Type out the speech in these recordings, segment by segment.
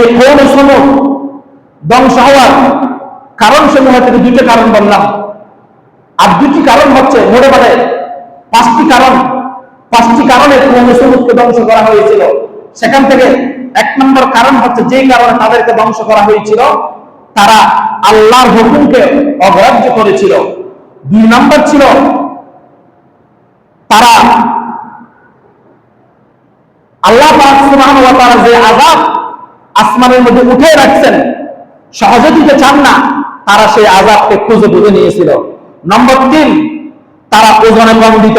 এই কৌন সমূহ ধ্বংস হওয়ার কারণ সমূহ থেকে দুইটা কারণ বললাম। আর দুটি কারণ হচ্ছে মোটে মোটে পাঁচটি কারণ। পাঁচটি কারণে কৌন সমূহকে ধ্বংস করা হয়েছিল। সেখান থেকে এক নম্বর কারণ হচ্ছে যেই কারণে তাদেরকে ধ্বংস করা হয়েছিল, তারা আল্লাহর হুকুমকে অগ্রাহ্য করেছিল। দুই নম্বর ছিল, তারা আল্লাহ যে আযাব আসমানের মধ্যে উঠে রাখছেন। সহজে দিতে চান না, তারা সেই আযাবকে খুঁজে বুঝে নিয়েছিল। নম্বর তিন, তারা ওজনে কম দিত।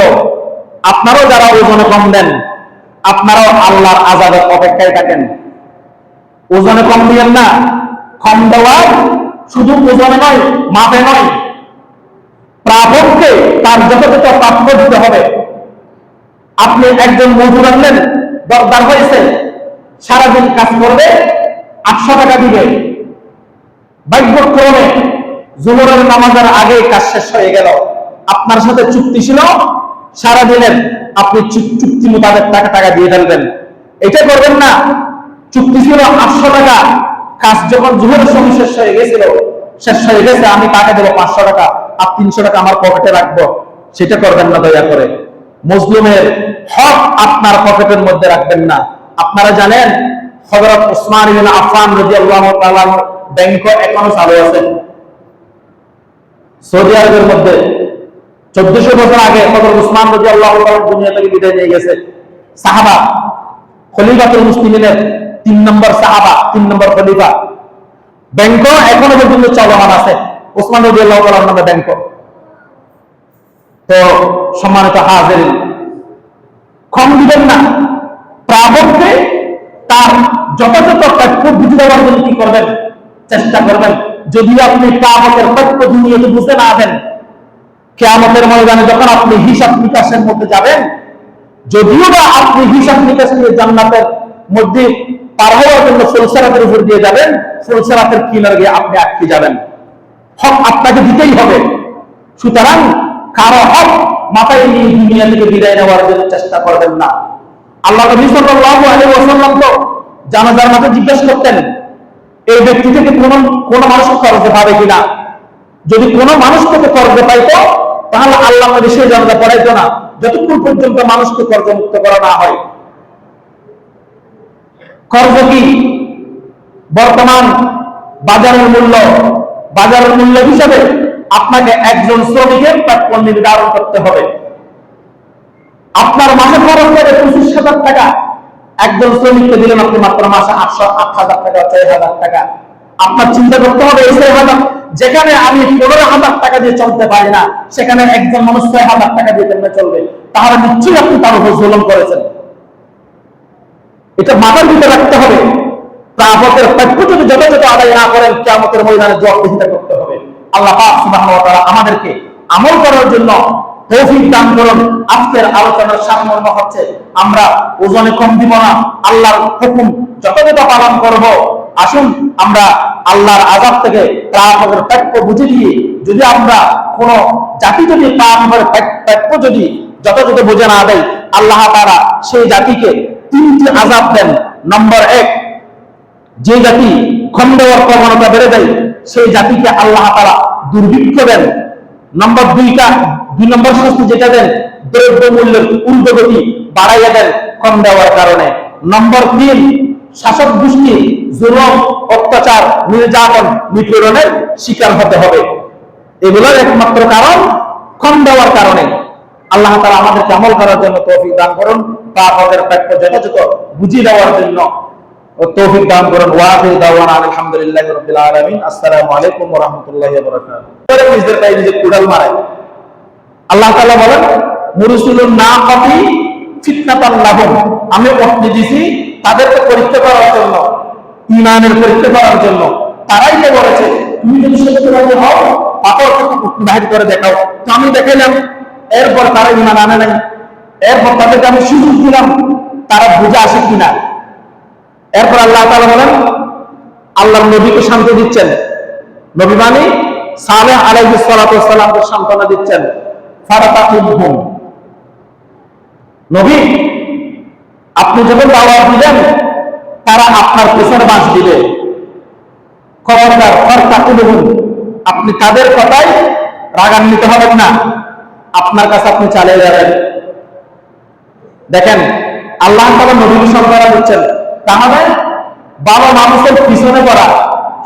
আপনারাও যারা ওজনে কম দেন, আপনারাও আল্লাহর আজাদের অপেক্ষায় থাকেন। ওজনে কম দিয়েন না, কম দেওয়া শুধু ওজনে নয়, মাপে নয়। প্রাপককে তার যথাযথ প্রাপ্য দিতে হবে। আপনি একজন মজুর আনলেন, দরদার হয়েছে সারাদিন কাজ করবে, আটশো টাকা দিবে। ভাগ্যক্রমে জুমরের নামাজের আগে কাজ শেষ হয়ে গেল। আপনার সাথে চুক্তি ছিল, সারাদিনের আপনি চুক্তি মোতাবেক টাকা টাকা দিয়ে ফেলবেন। এটা করবেন না। চুক্তি ছিল আটশো টাকা। কাজ যখন জুমরের সময় শেষ হয়ে গেছিল, শেষ হয়ে গেছে, আমি টাকা দেবো পাঁচশো টাকা, আর তিনশো টাকা আমার পকেটে রাখব। সেটা করবেন না দয়া করে। মুসলিমের হক আপনার পকেটের মধ্যে রাখবেন না। আপনারা জানেন হযরত ওসমান ইবনে আফফান রাদিয়াল্লাহু তাআলা ব্যাংক এখনও চালু আছে। সৌদি আরবের মধ্যে চোদ্দশো বছর আগে হযরত ওসমান রাদিয়াল্লাহু তাআলা দুনিয়া থেকে বিদায় নিয়ে গেছে। সাহাবা, খলিফাতুল মুসলিমিনের তিন নম্বর সাহাবা, তিন নম্বর খলিফা। ব্যাংক এখনও পর্যন্ত চলমান আছে। ওসমান রাদিয়াল্লাহু তাআলার নামে ব্যাংক। তো সম্মানিত হাজির কম দিবেন না। যথাযথ বুঝে দেওয়ার জন্য কি করবেন? চেষ্টা করবেন। যদি আপনি প্রাবকের প্রাপ্য দুনিয়াতে বুঝতে না দেন কেয়ামতের ময়দানে যখন আপনি হিসাব নিকাশের মধ্যে যাবেন, যদিও বা আপনি হিসাব নিকাশ নিয়ে জান্নাতের মধ্যে উপর দিয়ে যাবেন আপনি আটকে যাবেন। হক আপনাকে দিতেই হবে। সুতরাং কারও হক মাথায় বিদায় নেওয়ার জন্য চেষ্টা করবেন না। আল্লাহ জানাজার মাঝে জিজ্ঞাসা করতেন, এই ব্যক্তি থেকে কোন কোন মানুষ কর্জে পাবে কিনা? যদি কোনো মানুষ থেকে কর্জে পাইতো, তাহলে আল্লাহ নবী সেই জানাজা পড়াইতো না। যতক্ষণ পর্যন্ত মানুষকে কর্জমুক্ত করা না হয়। কর্জ কি? বর্তমান বাজারের মূল্য। বাজারের মূল্য হিসাবে আপনাকে একজন শ্রমিকের প্রাপ্য নির্ধারণ করতে হবে। আপনার মাসে খরচ হবে পঁচিশ হাজার টাকা। একজন শ্রমিককে দিলেন আপনি মাত্র মাসে আটশো আট হাজার টাকা, ছয় হাজার টাকা। আপনার চিন্তা করতে হবে, এই ছয় হাজার, যেখানে আমি পনেরো হাজার টাকা দিয়ে চলতে পারি না, সেখানে একজন মানুষ ছয় হাজার টাকা দিয়ে কেমনে চলবে? তাহলে নিশ্চয়ই আপনি তার উপর জুলুম করেছেন। এটা মাথার ভিতরে রাখতে হবে। প্রাপকের প্রাপ্য যদি যথাযথ আদায় না করেন কেমতের ময়দানে জবাবদিহিতা করতে হবে। আল্লাহ আমাদেরকে আমল করার জন্য তৌফিক দান করুন। আজকের আলোচনার সারমর্ম হচ্ছে, আমরা ওজনে কম দিব না, আল্লাহর হুকুম যথাযথ পালন করব। আসুন, আমরা আল্লাহর আযাব থেকে প্রাপকের প্রাপ্য বুঝে দিয়ে যদি আমরা কোন জাতি যদি প্রাপকের প্রাপ্য যদি যথাযথ বুঝে না দেয় আল্লাহ তাআলা সেই জাতিকে তিনটি আযাব দেন। নম্বর এক, যে জাতি দেওয়ার প্রবণতা বেড়ে দেয় সেই জাতিকে আল্লাহ তারা দুর্ভিক্ষ দেন। নম্বর দুইটা, দুই নম্বর শাস্তি যেটা দেন, দ্রব্য মূল্যের ঊর্ধ্বগতি বাড়াইয়া দেন কম দেওয়ার কারণে। নম্বর তিন, শাসক গোষ্ঠী জুলম, অত্যাচার, নির্যাতন, নিপীড়নের শিকার হতে হবে। এগুলোর একমাত্র কারণ কম দেওয়ার কারণে। আল্লাহ তারা আমাদেরকে আমল করার জন্য তৌফিক দান করুন তার হকের প্রাপ্য যথাযথ বুঝিয়ে দেওয়ার জন্য। তৌফিক দান করুন। ওয়াফির দাওয়ানা আলহামদুলিল্লাহ রাব্বিল আলামিন। আসসালামু আলাইকুম ওয়া রাহমাতুল্লাহি ওয়া বারাকাতুহু। নিজের পায়ে কুড়াল মারে আল্লাহ তাআলা বলেন, মুরসিলুন নাকাতি ফিতনাতাল লাহুম। আমি ওহনি দিছি তাদেরকে পরীক্ষা করার জন্য ঈমানের পরীক্ষা করার জন্য। তারাই তো বলেছে, তুমি যদি সত্যবাদী হও পাথর বাহির করে দেখাও। তো আমি দেখাইলাম, এরপর তারা ঈমান আনে নাই। এরপর তাদেরকে আমি সুযোগ দিলাম, তারা বুঝে আসে কিনা। এরপর আল্লাহ তাআলা বলেন, আল্লাহর নবীকে শান্তি দিচ্ছেন। নবী মানে সালাতু সালামকে সান্ত্বনা দিচ্ছেন। নবী, আপনি যখন দাওয়াত দিলেন তারা আপনার পেছনে বাস দিবে। আপনি তাদের কথায় রাগান্বিত হবেন না। আপনার কাছে আপনি চালিয়ে যাবেন। দেখেন, আল্লাহ তালা নবীন সরকারা দিচ্ছেন। তাহলে বাবা মানুষের পিছনে পড়া,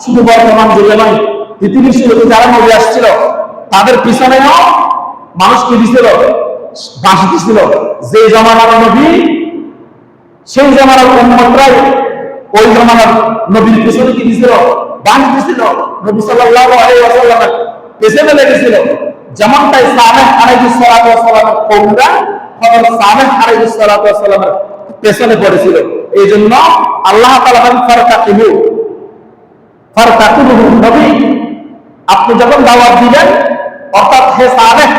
শুধু বর্তমান যুগে নয়, পৃথিবীর শুরুতে যারা নবী আসছিল, তাদের পিছনেও মানুষ কি দিছিল? দিছিল। যে জমানার নবী, সেই জমানার উন্মতরাই ওই জমানার নবীর পিছনে কি দিছিল? বাঁশ দিছিল। নবী সাল্লাল্লাহু আলাইহি ওয়াসাল্লামের পেছনে লেগেছিল। যেমনটাই সালেহ আলাইহিস সালাতু ওয়াসাল্লামের কওমরা হযরত সালেহ আলাইহিস সালাতু ওয়াসাল্লামের পেছনে পড়েছিল। এই জন্য আল্লাহ নবী, আপনি যখন দাওয়াত দিবেন, অর্থাৎ হে সালেহ,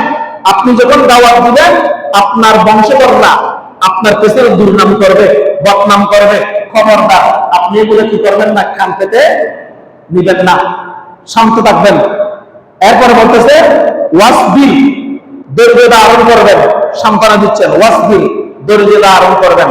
আপনি যখন দাওয়াত দিবেন, আপনার বংশধররা আপনার পেছনে দুর্নাম করবে, বদনাম করবে। খবরদার, আপনি এগুলো কি করবেন না, খান পেতে নিবেন না, শান্ত থাকবেন। এরপরে বলতেছে ওয়াসবিল দরিদ্রতা আরোপ করবেন। সান্ত্বনা দিচ্ছেন ওয়াসবিল দরিদ্রতা আরোপ করবেন।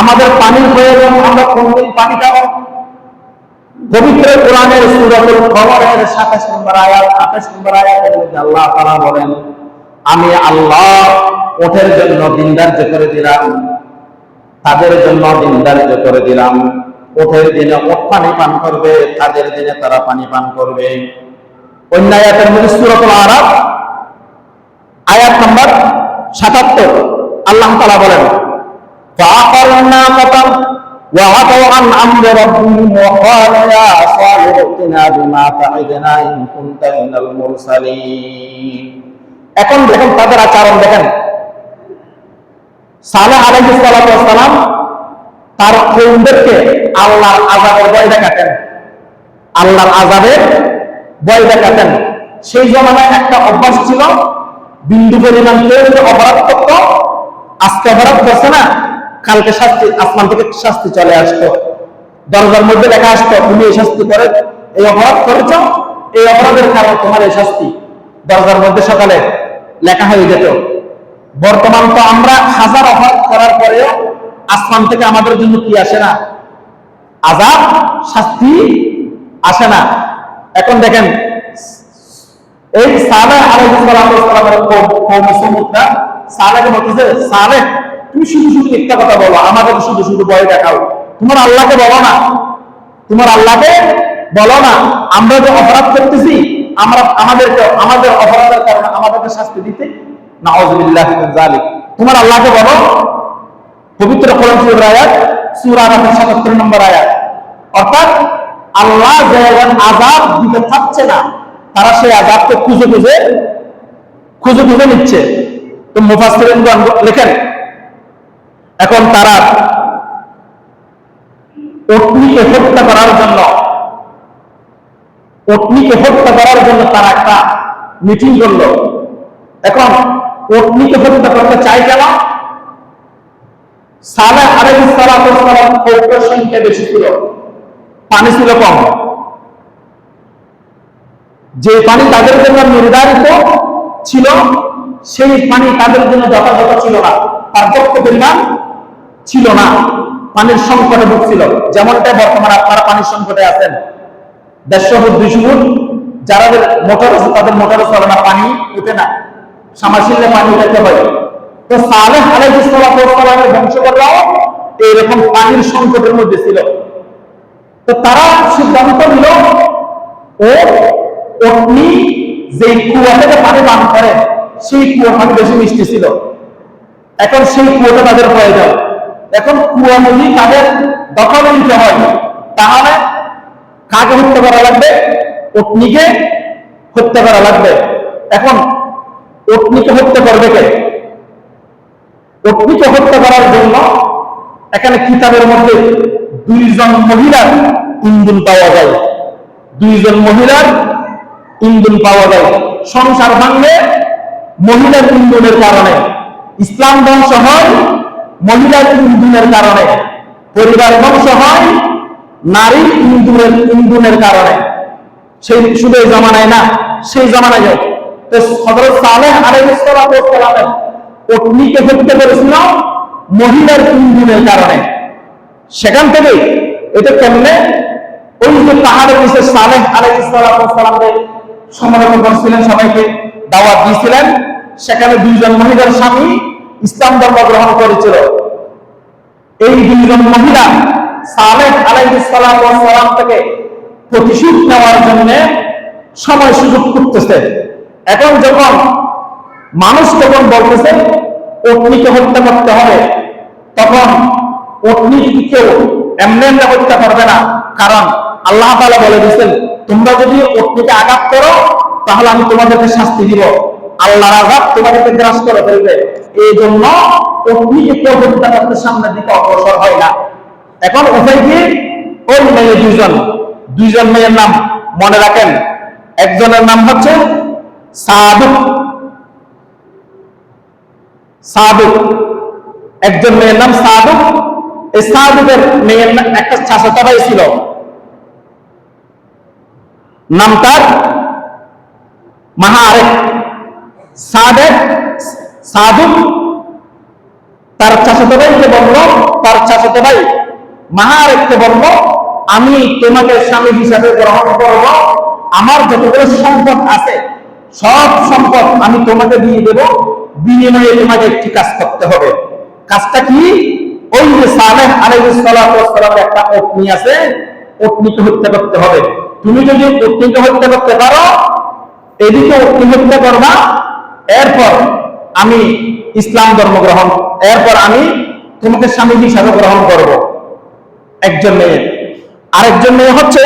আমাদের পানির প্রয়োজন, আমরা কোনদিন পানি খাব? পবিত্র কোরআনের সূরাতুল কমরের 27 নম্বর আয়াত 28 নম্বর আয়াতের মধ্যে আল্লাহ তাআলা বলেন, আমি আল্লাহ ওঠের জন্য দিনদার্য করে দিলাম, তাদের জন্য দিনদার্য করে দিলাম। ওঠের দিনে ওঠ পানি পান করবে, তাদের দিনে তারা পানি পান করবে। অন্য আয়াতের মধ্যে সূরাতুল আরাফ, আয়াত নম্বর 77 আল্লাহ তাআলা বলেন فعقروا الناقة وعتوا عن أمر ربهم وقالوا يا صالح ائتنا بما تعدنا إن كنت من المرسلين এখন দেখেন তাদের আচরণ দেখেন সালেহ আলাইহিস সালাতু ওয়াস সালাম তার কওমদেরকে আল্লাহর আযাবের ভয় দেখাতেন আল্লাহর আযাবের ভয় দেখাতেন সেই জমানায় একটা অভ্যাস ছিল বিন্দু পরিমাণ কেউ যদি অপরাধ করত আজকে অপরাধ করছে না কালকে শাস্তি, আসমান থেকে শাস্তি চলে আসতো। দরজার মধ্যে লেখা আসতো, তুমি এই শাস্তি করে, এই অপরাধ করেছ, এই অপরাধের কারণে তোমার এই শাস্তি। দরজার মধ্যে সকালে লেখা হয়ে যেত, বর্তমান তো আমরা হাজার অপরাধ করার পরেও আসমান থেকে আমাদের জন্য কি আসে না? আজাব, শাস্তি আসে না। এখন দেখেন, এই সালেহ আলাইহিস সালাতু ওয়াস সালামের কওম সমুদ্রা সালেহকে বলতেছে, সালেহ তুমি শুধু শুধু মিথ্যা কথা বলো আমাদের শুধু শুধু ভয় দেখাও। তোমার আল্লাহকে বলো না। তোমার আল্লাহকে বলো না। আমরা যে অপরাধ করতেছি, আমরা আমাদেরকে, আমাদের অপরাধের কারণে আমাদেরকে শাস্তি দিতে নাউযুবিল্লাহি মিন তোমার আল্লাহকে বলো। পবিত্র কোরআন শরীফের আয়াত, সূরা আরাফের 77 নম্বর আয়াত। অর্থাৎ আল্লাহ যে আযাব দিতে থাকছে না, তারা সেই আযাবকে খুঁজে খুঁজে খুঁজে খুঁজে নিচ্ছে। তো মুফাসসিরিন লেখেন এখন তারা অগ্নিকে হত্যা করার জন্য, অগ্নিকে হত্যা করার জন্য তারা একটা মিটিং করল। এখন অগ্নিকে হত্যা করতে চাই কেন? সালাতু ওয়াস সালাম কৌটের সংখ্যা বেশি ছিল। পানি ছিল কম। যে পানি তাদের জন্য নির্ধারিত ছিল, সেই পানি তাদের জন্য যথাযথ ছিল না। পর্যাপ্ত পরিমাণ ছিল না। পানির সংকটে ভুগছিল। যেমনটা বর্তমানে আপনারা পানির সংকটে আছেন। দেড়শো ফুট, দুইশো যারা মোটর আছে, তাদের মোটরে চলে না পানি উঠে না। সামাশিল্লে পানি উঠাতে হয়। তো সালেহ সালামের বংশধররাও এইরকম পানির সংকটের মধ্যে ছিল। তো তারা সিদ্ধান্ত নিল, ও অগ্নি যে কুয়া থেকে পানি পান করে, সেই কুয়া পানি বেশি মিষ্টি ছিল। এখন সেই কুয়াটা তাদের প্রয়োজন এখন কুয়া যদি তাদের দখলে নিতে হয়। তাহলে কাকে হত্যা করা লাগবে? অগ্নিকে হত্যা করা লাগবে। এখন অগ্নিকে হত্যা করবে কে? অগ্নিকে হত্যা করার জন্য এখানে কিতাবের মধ্যে দুইজন মহিলার ইন্ধন পাওয়া যায়। দুইজন মহিলার ইন্ধন পাওয়া যায়। সংসার ভাঙলে মহিলার ইন্ধনের কারণে। ইসলাম ধ্বংস হয় মহিলার ইন্ধনের কারণে, পরিবার ধ্বংস হয়, নারীর ইন্ধনের ইন্ধনের কারণে। সেই শুধু এই জামানায় না, সেই জামানায় যাও। তো হযরত সালেহ আলাইহিস সালাতু ওয়াস সালামের পত্নীকে হত্যা করেছিল মহিলার ইন্ধনের কারণে। সেখান থেকে এটা কেমনে? ওই যে পাহাড়ের নিচে সালেহ আলাইহিস সালাতু ওয়াস সালামকে সমালোচনা করছিলেন সবাইকে, দাওয়াত দিয়েছিলেন। সেখানে দুইজন মহিলার স্বামী ইসলাম ধর্ম গ্রহণ করেছিল। এই দুইজন মহিলা সালেহ ওয়াস সালাম থেকে প্রতিশোধ নেওয়ার জন্য সময় সুযোগ করতেছে। এখন যখন মানুষ যখন বলতেছে, অগ্নিকে হত্যা করতে হবে। তখন অগ্নি কেউ এমনি এমনি হত্যা করবে না। কারণ আল্লাহ তাআলা বলে দিয়েছেন, তোমরা যদি অগ্নিকে আঘাত করো, তাহলে আমি তোমাদেরকে শাস্তি দিব। আল্লাহর আঘাত তোমাদেরকে গ্রাস করে ফেলবে। এই জন্য অগ্নিকে দিকে অগ্রসর হয় না। এখন উপায় কি ওই মেয়ে মেয়ের নাম মনে রাখেন। একজনের নাম হচ্ছে সাদুক। সাদুক। একজন মেয়ের নাম সাদুক। এই সাদুকের মেয়ের একটা ভাই ছিল। নাম তার মাহারেক সাদেক, সাদুক, তার চাচাতো ভাইকে বলল, তার চাচাতো ভাই মাহারেককে বলল, আমি তোমাকে স্বামী হিসাবে গ্রহণ করব, আমার যতগুলো সম্পদ আছে, সব সম্পদ আমি তোমাকে দিয়ে দেব, বিনিময়ে তোমাকে একটি কাজ করতে হবে। কাজটা কি? ওই যে সালেহ আলাইহিস সালাতু ওয়াস সালামের একটা পত্নী আছে, পত্নীকে হত্যা করতে হবে। তুমি যদি পত্নীকে হত্যা করতে পারো, এদিকে পত্নী হত্যা করবা এরপর আমি ইসলাম ধর্ম গ্রহণ, এরপর আমি তোমাকে স্বামী হিসাবে গ্রহণ করব। একজন মেয়ে। আরেকজন মেয়ে হচ্ছে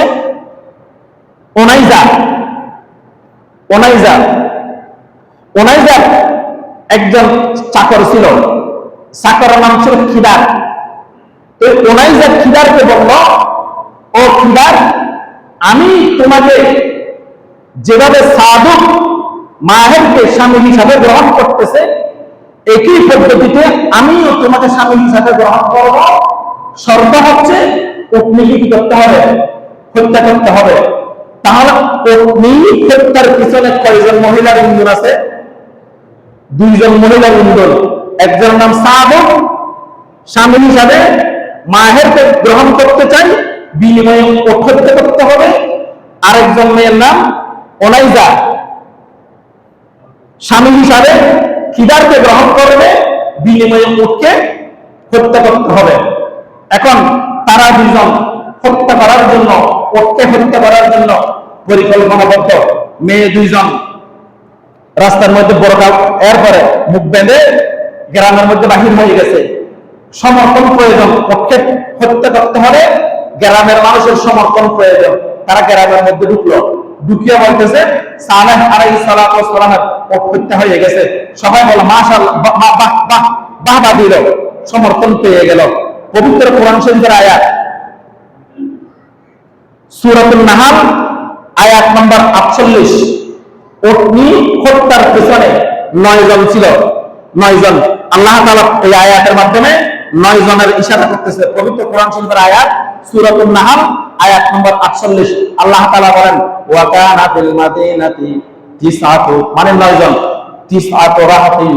ওনাইজা ওনাইজা ওনাইজা একজন চাকর ছিল। চাকরের নাম ছিল খিদার। তো ওনাইজা খিদারকে বলল, ও খিদার, আমি তোমাকে যেভাবে সাধুক মাহেরকে স্বামী হিসাবে গ্রহণ করতেছে, একই পদ্ধতিতে আমিও তোমাকে স্বামী হিসাবে গ্রহণ করব। শর্ত হচ্ছে পত্নীকে কি করতে হবে, হত্যা করতে হবে। তাহলে পত্নী হত্যার পিছনে কয়জন মহিলার ইন্ধন আছে? দুইজন মহিলার ইন্ধন। একজন নাম সাবক স্বামী হিসাবে মাহেরকে গ্রহণ করতে চাই, বিনিময়ে হত্যা করতে হবে। আরেকজন মেয়ের নাম অনাইজা স্বামী হিসাবে খিদারকে গ্রহণ করবে, বিনিময়ে উঠকে হত্যা করতে হবে। এখন তারা দুজন হত্যা করার জন্য উঠকে হত্যা করার জন্য পরিকল্পনা পরিকল্পনাবদ্ধ। মেয়ে দুইজন রাস্তার মধ্যে বড় এরপরে মুখ বেঁধে গ্রামের মধ্যে বাহির হয়ে গেছে। সমর্থন প্রয়োজন পক্ষে হত্যা করতে হবে। গ্রামের মানুষের সমর্থন প্রয়োজন, তারা গ্রামের মধ্যে ঢুকলো। ঢুকিয়ে বলতেছে, সালেহ আলাইহিস সালাতু সালামের হত্যা হয়ে গেছে। সবাই বলে মাশাআল্লাহ বাহ বাহ বাহ বাহ দিল, সমর্থন পেয়ে গেল। পবিত্র কোরআন শরীফের আয়াত। সূরাতুন নাহাল, আয়াত নম্বর 48 অগ্নি হত্যার পেছনে নয় জন ছিল। নয় জন। আল্লাহ তাআলা এই আয়াতের মাধ্যমে নয় জনের ইশারা করতেছে। পবিত্র কোরআন শরীফের আয়াত সূরাতুন নাহাল আয়াত নম্বর 48 আল্লাহ তাআলা বলেন, ওয়া কানা ফিল মাদিনাতি তিসআতু মানে নয়জন। তিসআতু রাহাতিন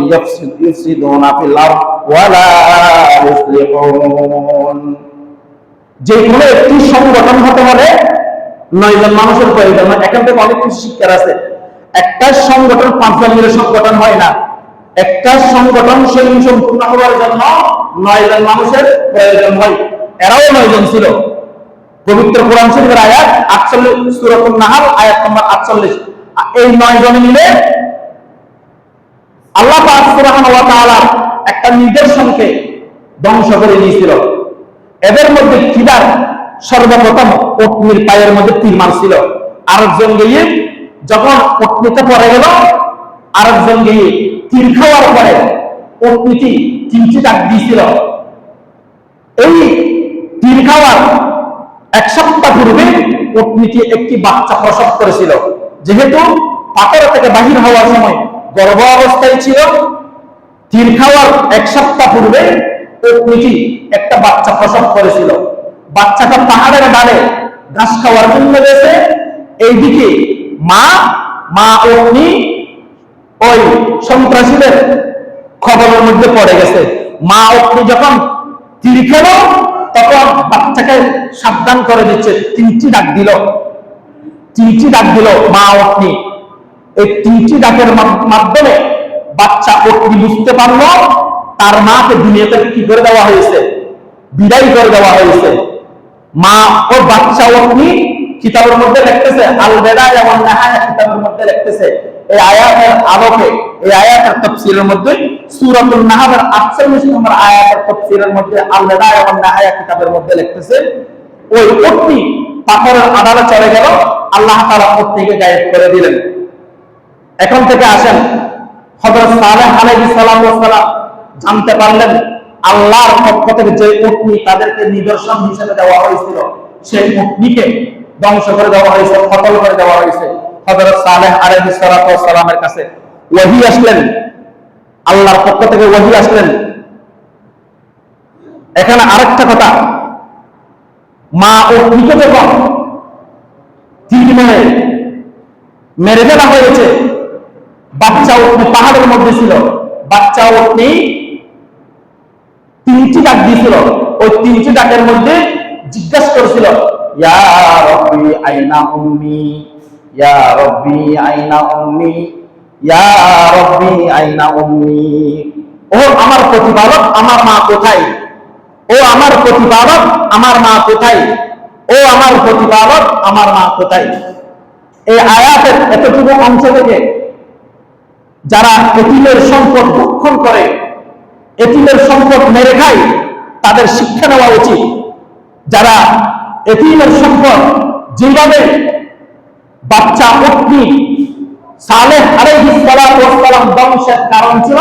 ইফসিদুনা ফিল আরদ, ওয়া লা ইসলিহুন যে কোনো একটি সংগঠন হতে হলে নয় জন মানুষের প্রয়োজন এখান থেকে অনেক কিছু শিক্ষার আছে। একটা সংগঠন পাঁচজন মিলে সংগঠন হয় না। একটা সংগঠন সেই সম্পূর্ণ হওয়ার জন্য নয় জন মানুষের প্রয়োজন হয়। এরাও নয় জন ছিল। পবিত্র কোরআন শরীফের আয়াত আটচল্লিশ সুরতুল নাহাল, আয়াত নম্বর আটচল্লিশ। এই নয় জন মিলে আল্লাহ তাআলা একটা নিদর্শনকে ধ্বংস করে দিয়েছিল। এদের মধ্যে কিদার সর্বপ্রথম পত্নীর পায়ের মধ্যে তীর মারছিল। আরেকজন গিয়ে যখন পত্নীতে পড়ে গেল, আরেকজন গিয়ে তীর খাওয়ার পরে পত্নীটি চিনচি ডাক দিয়েছিল। এই তীর খাওয়ার এক সপ্তাহ পূর্বে উটনিটি একটি বাচ্চা প্রসব করেছিল। যেহেতু পাথর থেকে বাহির হওয়ার সময় গর্ভ অবস্থায় ছিল তিল খাওয়ার এক সপ্তাহ পূর্বে উটনিটি একটা বাচ্চা প্রসব করেছিল। বাচ্চাটা পাহাড়ের ডালে ঘাস খাওয়ার জন্য গেছে। এইদিকে মা মা অগ্নি ওই সন্ত্রাসীদের খবরের মধ্যে পড়ে গেছে। মা অগ্নি যখন তীর খেল তখন বাচ্চাকে সাবধান করে দিচ্ছে। তিনটি ডাক দিল। তিনটি ডাক দিল মা অগ্নি। এই তিনটি ডাকের মাধ্যমে বাচ্চা অগ্নি বুঝতে পারল, তার মাকে দুনিয়াতে কি করে দেওয়া হয়েছে? বিদায় করে দেওয়া হয়েছে। মা ও বাচ্চা অগ্নি কিতাবের মধ্যে লিখতেছে, আল বেদা এবং নাহায়া কিতাবের মধ্যে লিখতেছে। এই আয়াতের আলোকে, এই আয়াতের তাফসীরের মধ্যে, সূরাতুন নাহলের 48 নম্বর আয়াতের তাফসীরের মধ্যে আল বেদা এবং নাহায়া কিতাবের মধ্যে লিখতেছে, ওই অগ্নি পাথরের আড়ালে চলে গেল, আল্লাহ তাআলা অগ্নিকে গায়েব করে দিলেন। এখন থেকে আসেন, হযরত সালেহ আলাইহিস সালাম জানতে পারলেন, আল্লাহর পক্ষ থেকে যে উটনি তাদেরকে নিদর্শন হিসেবে দেওয়া হয়েছিল, সেই উটনিকে ধ্বংস করে দেওয়া হয়েছে কতল করে দেওয়া হয়েছে। হযরত সালেহ আলাইহিস সালামের কাছে ওহী আসলেন। আল্লাহর পক্ষ থেকে ওহি আসলেন। এখানে আরেকটা কথা। মা উটনিকে যখন তীর মেরে মেরে ফেলা হয়েছে, বাচ্চা উটনি পাহাড়ের মধ্যে ছিল। বাচ্চা উটনি তিনটি ডাক দিয়েছিল। ওই তিনটি ডাকের মধ্যে জিজ্ঞাসা করেছিল ইয়া রব্বি আইনা উম্মি ইয়া রব্বি আইনা উম্মি ইয়া রব্বি আইনা উম্মি ও আমার প্রতিপালক, আমার মা কোথায়? ও আমার প্রতিপালক, আমার মা কোথায়? ও আমার প্রতিপালক, আমার মা কোথায়? এই আয়াতের এতটুকু অংশ থেকে যারা এতিমের সম্পদ ভক্ষণ করে, এতিমের সম্পদ মেরে খায়, তাদের শিক্ষা নেওয়া উচিত। যারা এতিমের সম্পদ যেভাবে বাচ্চা অগ্নি সালেহ আলাইহিস সালাতু ওয়াস সালাম ধ্বংসের কারণ ছিল,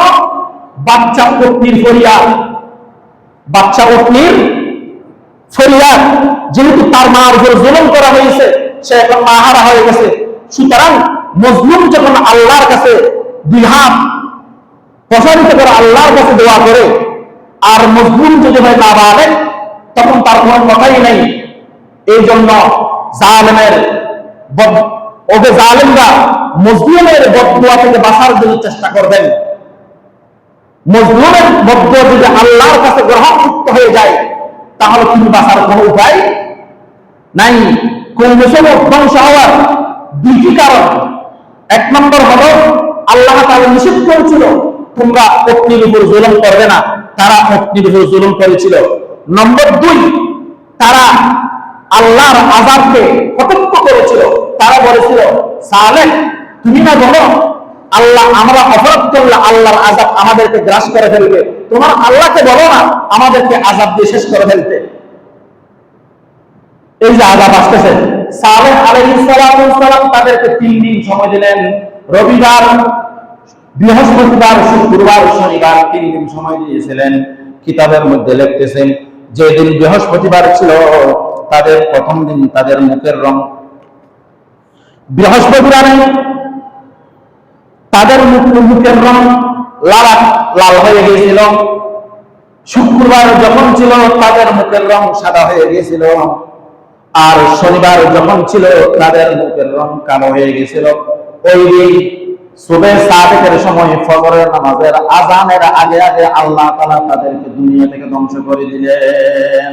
বাচ্চা অগ্নির ফরিয়াদ। বাচ্চা অগ্নির ফরিয়াদ, যেহেতু তার মার উপর জুলুম করা হয়েছে, সে এখন মাহারা হয়ে গেছে। সুতরাং মজলুম যখন আল্লাহর কাছে দুই হাত প্রসারিত করে আল্লাহর কাছে দোয়া করে, আর মজলুম যদি হয় না বাড়ে তখন তার কোনো কথাই নেই। এই জন্য জালেমের ওকে জালেমরা মজলুমের বদুয়া থেকে বাঁচার জন্য চেষ্টা করবেন। মজলুমের বদুয়া যদি আল্লাহর কাছে গ্রহণযুক্ত হয়ে যায়, তাহলে তিনি বাঁচার কোনো উপায় নাই। কোন মুসলমান ধ্বংস হওয়ার দুইটি কারণ। এক নম্বর হলো, আল্লাহ তাআলা নিষেধ করেছিল, তোমরা অগ্নির উপর জুলুম করবে না। তারা অগ্নির উপর জুলুম করেছিল। নম্বর দুই, তারা আল্লাহর আজাবকে কটক্ষ করেছিল। তারা বলেছিল, সালেহ, তুমি না বলো আল্লাহ আমরা অপরাধ করলে আল্লাহর আজাব আমাদেরকে গ্রাস করে ফেলবে। তোমার আল্লাহকে বলো না, আমাদেরকে আজাব দিয়ে শেষ করে ফেলতে এই যে আজাব আসতেছে সালাতু ওয়াস তাদেরকে তিন দিন সময় দিলেন। রবিবার, বৃহস্পতিবার, শুক্রবার, শনিবার তিন দিন সময় দিয়েছিলেন। কিতাবের মধ্যে লিখতেছেন, যেদিন বৃহস্পতিবার ছিল তাদের প্রথম দিন তাদের মুখের রং বৃহস্পতিবারে তাদের মুখের রং লাল লাল হয়ে গিয়েছিল। শুক্রবার যখন ছিল, তাদের মুখের রং সাদা হয়ে গিয়েছিল। আর শনিবার যখন ছিল, তাদের মুখের রং কালো হয়ে গেছিল ওই দিন সুবে সাদেকের সময় ফজরের নামাজের আজানের আগে আগে আল্লাহ তাআলা তাদেরকে দুনিয়া থেকে ধ্বংস করে দিলেন।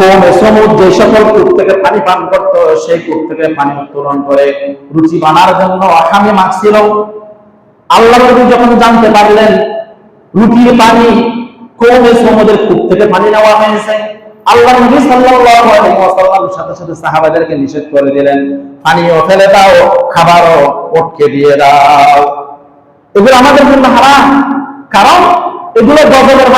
কোন সমুদ্র যে সকল কূপ থেকে পানি পান করত সেই কূপ থেকে পানি উত্তোলন করে রুচি বানার জন্য আসামি মাখছিল। আল্লাহ নবী যখন জানতে পারলেন, রুটির পানি কোন সমুদ্রের কূপ থেকে পানি নেওয়া হয়েছে, আল্লাহ নবী সাল্লাল্লাহু আলাইহি ওয়াসাল্লাম সাথে সাথে সাহাবাদেরকে নিষেধ করে দিলেন, পানিও ফেলে দাও, খাবারও ওটকে দিয়ে দাও। এগুলো আমাদের জন্য হারাম। কারণ এগুলো গজবের